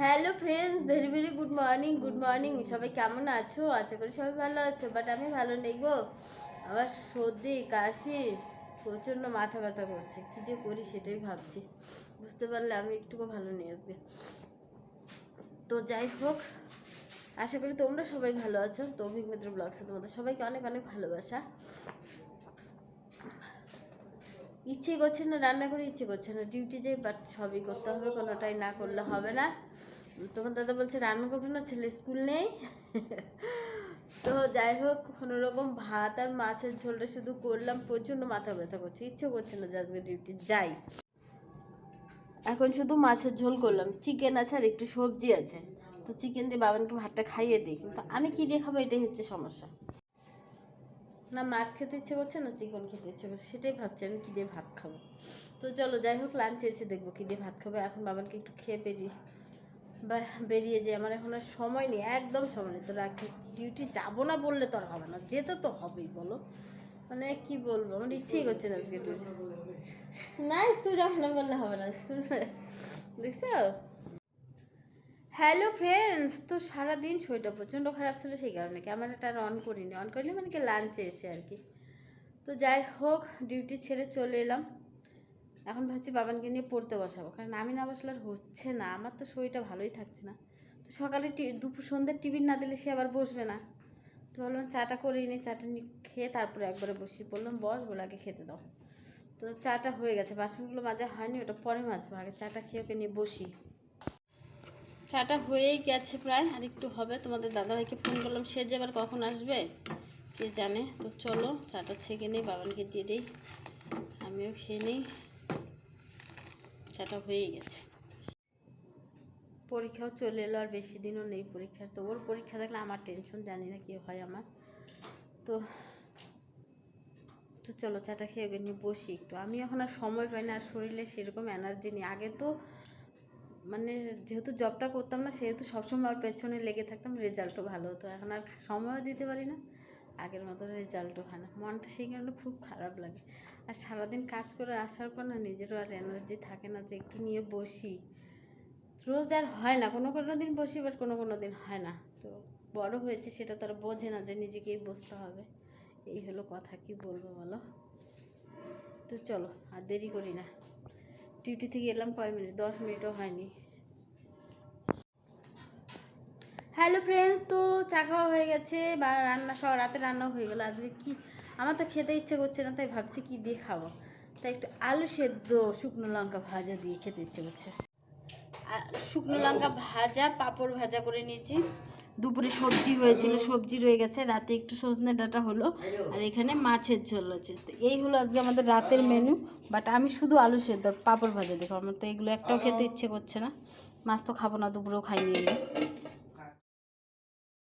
Hello friends very very good morning good morning সবাই কেমন আছো? আশা করি সবাই ভালো আছো বাট আমি ভালো নেই গো। আমার সর্দি, কাশি, প্রচণ্ড মাথা ব্যথা করছে। কী যে করি সেটাই ভাবছি। বুঝতে পারলে আমি একটুকু ভালো নেই আজকে। তো যাই হোক, আশা করি তোমরা সবাই ভালো আছো। তো অভিক মিত্র ব্লগসে তোমাদের সবাইকে অনেক অনেক ভালোবাসা। ইচ্ছে করছে না, রান্না করে ইচ্ছে করছে না। ডিউটি যাই বাট সবই করতে হবে, কোনোটাই না করলে হবে না। তোমার দাদা বলছে, রান্না করবে না, ছেলে স্কুল নেই? তো যাই হোক কোনো রকম ভাত আর মাছের ঝোলটা শুধু করলাম, প্রচণ্ড মাথা ব্যথা করছে ইচ্ছে করছে না যে ডিউটি যাই। এখন শুধু মাছের ঝোল করলাম চিকেন আছে আর একটু সবজি আছে। তো চিকেন দিয়ে বাবানকে ভাতটা খাইয়ে দিই। কিন্তু আমি কী দিয়ে খাব এটাই হচ্ছে সমস্যা। না মাছ খেতে ইচ্ছে করছে না চিকন খেতে ইচ্ছে করছে সেটাই ভাবছি আমি কী দিয়ে ভাত খাব। তো চলো যাই হোক লাঞ্চে এসে দেখব কী দিয়ে ভাত খাব। এখন বাবাকে একটু খেয়ে বেরিয়ে বা বেরিয়ে যে আমার এখন আর সময় নেই একদম সময় নেই। তো রাখছি ডিউটি যাব না বললে তো আর হবে না যেতে তো হবেই বলো। মানে কি বলব আমার ইচ্ছেই করছে না আজকে ডিউটি না স্কুল যাব না বললে হবে না স্কুল দেখছ? হ্যালো ফ্রেন্ডস তো সারাদিন শরীরটা প্রচণ্ড খারাপ ছিল, সেই কারণে ক্যামেরাটা আর অন করিনি। অন করিনি মানে কি লাঞ্চে এসে আর কি। তো যাই হোক ডিউটি ছেড়ে চলে এলাম। এখন ভাবছি বাবানকে নিয়ে পড়তে বসাবো। কারণ আমি না বসলে আর হচ্ছে না। আমার তো শরীরটা ভালোই থাকছে না। তো সকালে দুপুর সন্ধ্যের টিফিন না দিলে সে আবার বসবে না। তো বললাম চাটা করে নিই, চাটা নিয়ে খেয়ে তারপরে একবারে বসি বললাম বস, বলে আগে খেতে দাও। তো চাটা হয়ে গেছে। বাসনগুলো মাজা হয়নি, ওটা পরে মাজবো। আগে চাটা খেয়ে ওকে নিয়ে বসি। চাটা হয়েই গেছে প্রায়, আর একটু হবে। তোমাদের দাদাভাইকে ফোন করলাম, সে যে আবার কখন আসবে, কে জানে? তো চলো, চাটা ছেঁকে নেই, বাবানকে দিয়ে দিই। আমিও খেয়ে নিই। চাটা হয়েই গেছে। পরীক্ষাও চলে এলো, আর বেশি দিনও নেই পরীক্ষা। তো ওর পরীক্ষা থাকলে আমার টেনশন জানি না কি হয় আমার। তো তো চলো, চাটা খেয়ে নিয়ে বসি একটু। আমি এখন আর সময় পাই না, আর শরীরে সেরকম এনার্জি নেই। আগে তো মানে যেহেতু জবটা করতাম না, সেহেতু সবসময় ওর পেছনে লেগে থাকতাম রেজাল্টও ভালো হতো। এখন আর সময়ও দিতে পারি না, আগের মতো রেজাল্টও হয় না। মনটা সেই কারণে খুব খারাপ লাগে। আর সারাদিন কাজ করে আসার পর না, নিজেরও আর এনার্জি থাকে না যে একটু নিয়ে বসি। রোজ আর হয় না, কোনো কোনো দিন বসি বাট কোনো কোনো দিন হয় না। তো বড় হয়েছে, সেটা তারা বোঝে না যে নিজেকেই বসতে হবে। এই হলো কথা, কি বলব বলো? তো চলো, আর দেরি করি না। ডিউটি থেকে এলাম কয় মিনিট? দশ মিনিটও হয়নি। হ্যালো ফ্রেন্ডস তো চা খাওয়া হয়ে গেছে বা রান্না সব রাতে রান্না হয়ে গেলো। আজকে কি? আমার তো খেতে ইচ্ছে করছে না, তাই ভাবছি কি দিয়ে খাব। তাই একটু আলু সেদ্ধ শুকনো লঙ্কা ভাজা দিয়ে খেতে ইচ্ছে করছে। আর শুকনো লঙ্কা ভাজা, পাঁপড় ভাজা করে নিয়েছি। দুপুরে সবজি হয়েছিল, সবজি রয়ে গেছে, রাতে একটু সজনে ডাটা হলো, আর এখানে মাছের ঝোল আছে তো এই হলো আজকে আমাদের রাতের মেনু বাট আমি শুধু আলু সেদ্ধ, পাঁপড় ভাজা দেখো, আমার তো এগুলো একটাও খেতে ইচ্ছে করছে না। মাছ তো খাব না, দুপুরেও খাইনি